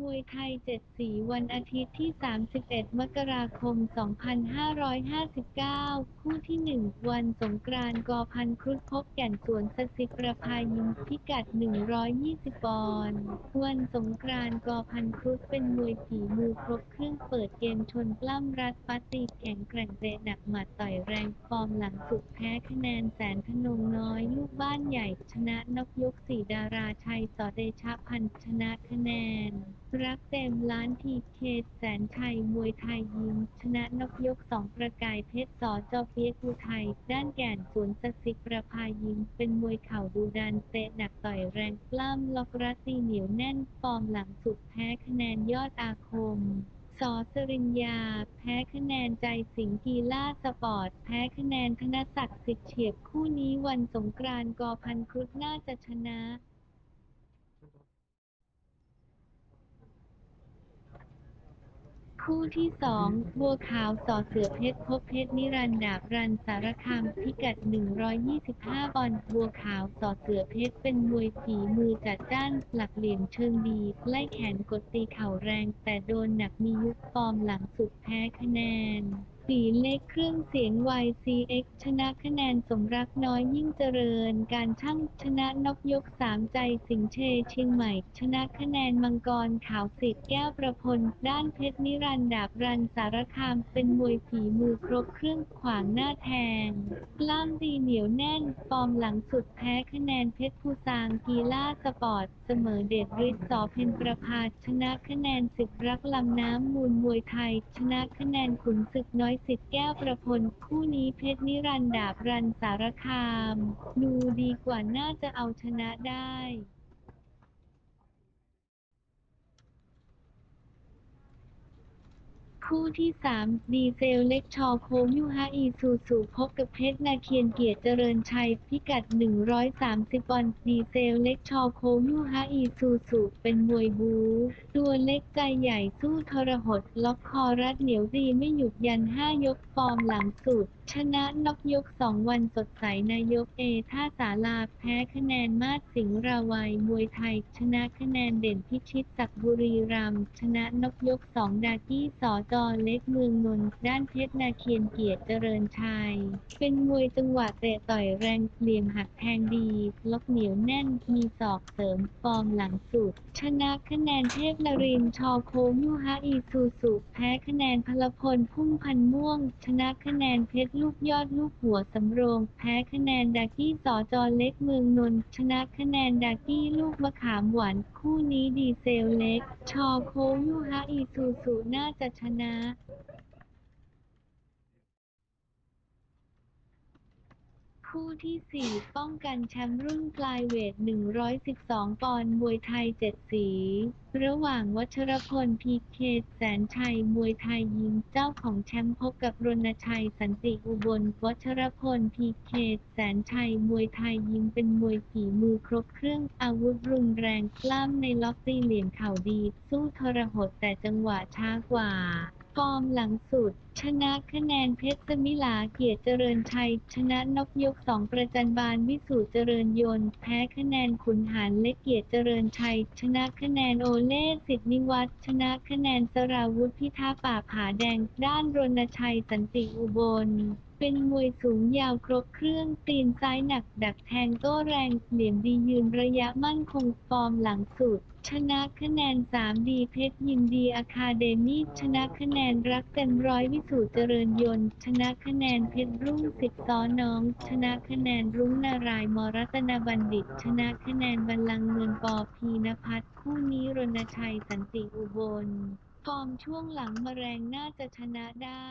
มวยไทย7สี วันอาทิตย์ที่ 31 มกราคม 2559 คู่ที่ 1 วันสงกรานต์กพันครุฑพบแก่นสวนสศิประภายิมพิกัด 120 ปอนด์ วันสงกรานต์กพันครุฑเป็นมวยฝีมือครบเครื่องเปิดเกมชนปล้ำรัดฟัดตีแข็งแกร่งเตะหนักหมัดต่อยแรงฟอร์มหลังสุดแพ้คะแนนแสนธนงน้อยลูก บ้านใหญ่ ชนะนกยุกสี่ดาราชัยสอเดชพันธ์ชนะคะแนน รักเต็มล้าน ทีเค แสนชัย มวยไทยยิม ชนะนกยกสองประกายเพชรสอจอเปียกอุทัย ด้านแก่นสวนสศิประภายิม เป็นมวยเข่าดูดัน เตะหนักต่อยแรง ปล้ำล็อกรัดตีเหนียวแน่น ฟอร์มหลังสุดแพ้คะแนนยอดอาคม สอสริญญา แพ้คะแนนใจสิงห์กีฬาสปอร์ต แพ้คะแนนธนศักดิ์สิทธิ์เฉียบคู่นี้วันสงกรานต์กพันครุฑน่าจะชนะ คู่ที่สอง บัวขาวสอเสือเพชรพบเพชรนิรันด์ดาบรันสารคามพิกัด 125 ปอนด์บัวขาวสอเสือเพชรเป็นมวยฝีมือจัดจ้าน หลักเหลี่ยมเชิงดี ไล่แขนกดตีเข่าแรง แต่โดนหนักมียุบฟอร์มหลังสุดแพ้คะแนน สีเล็กเครื่องเสียง YCX ชนะคะแนนสมรักน้อยยิ่งเจริญ การช่างชนะนกยกสามใจสิงเชเชียงใหม่ ชนะคะแนนมังกรขาวสิทธิ์แก้วประพล ด้านเพชรนิรันด์ดาบรันสารคาม เป็นมวยฝีมือครบเครื่องขวางหน้าแทงกล้ามดีเหนียวแน่น ฟอร์มหลังสุดแพ้คะแนนเพชรภูซางกีฬาสปอร์ต เสมอเดชฤทธิ์สอเพ็ญประภาชนะคะแนนสิบรักลำน้ำมูลมวยไทย ชนะคะแนนขุนศึกน้อยสิทธิ์แก้วประพลคู่นี้เพชรนิรันดร์ดาบรันสารคาม ดูดีกว่าน่าจะเอาชนะได้ คู่ที่ 3 ดีเซลเล็กชอโคมยูฮาอีซูซูพบกับเพชรนาเคียนเกียรติเจริญชัย พิกัด 130ปอนด์ดีเซลเล็กชอโคมยูฮาอีซูซูเป็นมวยบู๊ตัวเล็กใจใหญ่สู้ทรหด ล็อกคอรัดเหนียวดีไม่หยุดยัน 5 ยกฟอร์มหลังสุด ชนะนอกยก 2 วันสดใสนายกเอท่าสาลาแพ้คะแนนมาศสิงราวัยมวยไทย ชนะคะแนนเด่นพิชิตศักดิ์บุรีรัมย์ชนะนกยก 2 ดากี้สอจอเล็กเมืองนนท์ด้านเพชรนาเคียนเกียรติเจริญชัย เป็นมวยจังหวะเตะต่อยแรงเหลี่ยมหักแทงดี ล็อกเหนียวแน่น มีศอกเสริมฟอร์มหลังสุด ชนะคะแนนเทพนรินชอโคมยูฮาอีซูซูแพ้คะแนนพลพลพุ่มพันม่วง ชนะคะแนนเพชรลูกยอดลูกหัวสำโรง แพ้คะแนนดากี้สอจอเล็กเมืองนนท์ชนะคะแนนดากี้ลูกมะขามหวานคู่นี้ดีเซลเล็ก ชอโคยูฮาอีซูซูน่าจะชนะนะ คู่ที่ 4 ป้องกันแชมป์รุ่นปลายเวท 112 ปอนด์มวยไทย 7 สี ระหว่างวัชรพลพีเคแสนชัยมวยไทยยิมเจ้าของแชมป์พบกับรณชัยสันติอุบล วัชรพลพีเคแสนชัยมวยไทยยิมเป็นมวยฝีมือครบเครื่องอาวุธรุนแรงกล้ามในล็อกตีเหลี่ยมเข่าดี สู้ทรหดแต่จังหวะช้ากว่า ฟอร์มหลังสุด ชนะคะแนนเพชรสมิลาเกียรติเจริญชัย ชนะนกยกสองประจันบาลวิสูตเจริญยนต์ แพ้คะแนนขุนหารและเกียรติเจริญชัย ชนะคะแนนโอเล่สิทธินิวัฒน์ชนะคะแนนสราวุธพิท่าป่าผาแดง ด้านรณชัยสันติอุบล เป็นมวยสูงยาวครบเครื่องตีนซ้ายหนักดักแทงโต้แรงเหลี่ยมดียืนระยะมั่นคงฟอร์มหลังสุด ชนะคะแนน 3 ดีเพชรยินดีอะคาเดมี่ชนะคะแนนรักเต็มร้อยวิสูตรเจริญยนต์ ชนะคะแนนเพชรรุ่งสิทธิ์ซ้อน้อง ชนะคะแนนรุ้งนารายมรัตนบัณฑิต ชนะคะแนนบัลลังก์เงินปอพีนพัฒน์คู่นี้รณชัยสันติอุบลฟอร์มช่วงหลังมาแรงน่าจะชนะได้